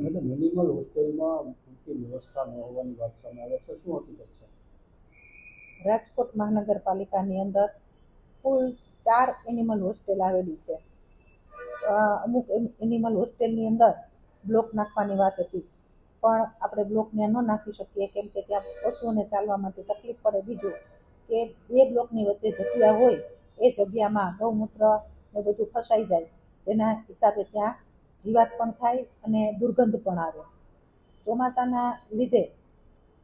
Madam minimal હોસ્ટેલમાં પૂરતી વ્યવસ્થા ન હોવાની વાત સામે આવે છે. શું હકીકત છે? રાજકોટ મહાનગરપાલિકાની અંદર કુલ ચાર એનિમલ હોસ્ટેલ આવેલી છે. અમુક એનિમલ હોસ્ટેલની અંદર બ્લોક નાખવાની વાત હતી. પણ આપણે બ્લોક ત્યાં ન નાખી શકીએ કેમ કે ત્યાં પશુઓને ચાલવા માટે તકલીફ પડે. બીજું કે બે બ્લોકની વચ્ચે જગ્યા હોય, એ જગ્યામાં ગૌમૂત્ર ને બધું ફસાઈ જાય. જેના હિસાબે ત્યાં જીવાત પણ થાય અને દુર્ગંધ પણ આવે. ચોમાસાના લીધે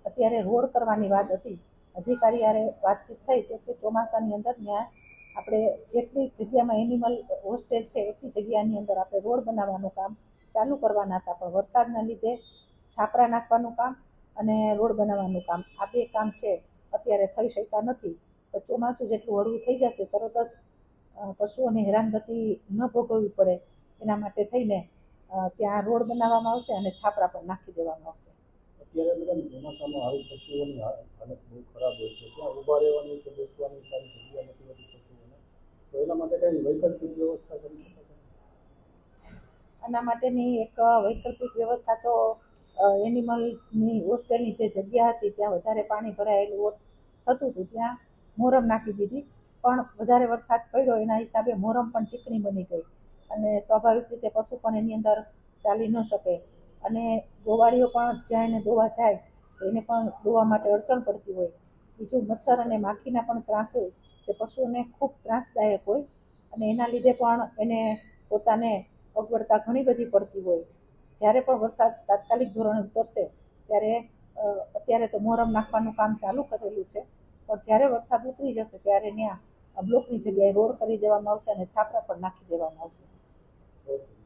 અત્યારે રોડ કરવાની વાત હતી. અધિકારી યારે વાતચીત થઈ કે ચોમાસાની અંદર ત્યાં આપણે જેટલી જગ્યામાં એનિમલ હોસ્ટેલ છે, એટલી જગ્યાની અંદર આપણે રોડ બનાવવાનું કામ ચાલુ કરવાના હતા. પણ વરસાદના લીધે છાપરા નાખવાનું કામ અને રોડ બનાવવાનું કામ આ બે કામ છે, અત્યારે થઈ શક્યા નથી. તો ચોમાસું જેટલું હળવું થઈ જશે, તરત જ પશુઓને હેરાનગતિ ન ભોગવવી પડે. એના માટે થઈને ત્યાં રોડ બનાવવામાં આવશે અને છાપરા પણ નાખી દેવામાં આવશે. અત્યારે મેડમ ચોમાસામાં આવી પશુઓની હાલત બહુ ખરાબ હોય છે. ત્યાં ઊભા રહેવાની કે બેસવાની સારી જગ્યા નથી હોતી પશુઓને. તો એના માટે કઈ વૈકલ્પિક વ્યવસ્થા કરી શકે આના માટેની એક વૈકલ્પિક વ્યવસ્થા તો એનિમલની હોસ્ટેલની જે જગ્યા હતી ત્યાં વધારે પાણી ભરાયેલું હોત- થતું હતું. ત્યાં મોરમ નાખી દીધી. પણ વધારે વરસાદ પડ્યો એના હિસાબે મોરમ પણ ચીકણી બની ગઈ. અને સ્વાભાવિક રીતે પશુ પણ એની અંદર ચાલી ન શકે. અને ગોવાળીઓ પણ જ્યાં એને દોવા જાય એને પણ દોવા માટે અડચણ પડતી હોય. બીજું મચ્છર અને માખીના પણ ત્રાસ હોય જે પશુઓને ખૂબ ત્રાસદાયક હોય અને એના લીધે પણ એને પોતાને અગવડતા ઘણી બધી પડતી હોય. જ્યારે પણ વરસાદ તાત્કાલિક ધોરણે ઉતરશે, ત્યારે અત્યારે તો મોરમ નાખવાનું કામ ચાલુ કરેલું છે. પણ જ્યારે વરસાદ ઉતરી જશે, ત્યારે ત્યાં બ્લોકની જગ્યાએ રોડ કરી દેવામાં આવશે અને છાપરા પણ નાખી દેવામાં આવશે. Thank you.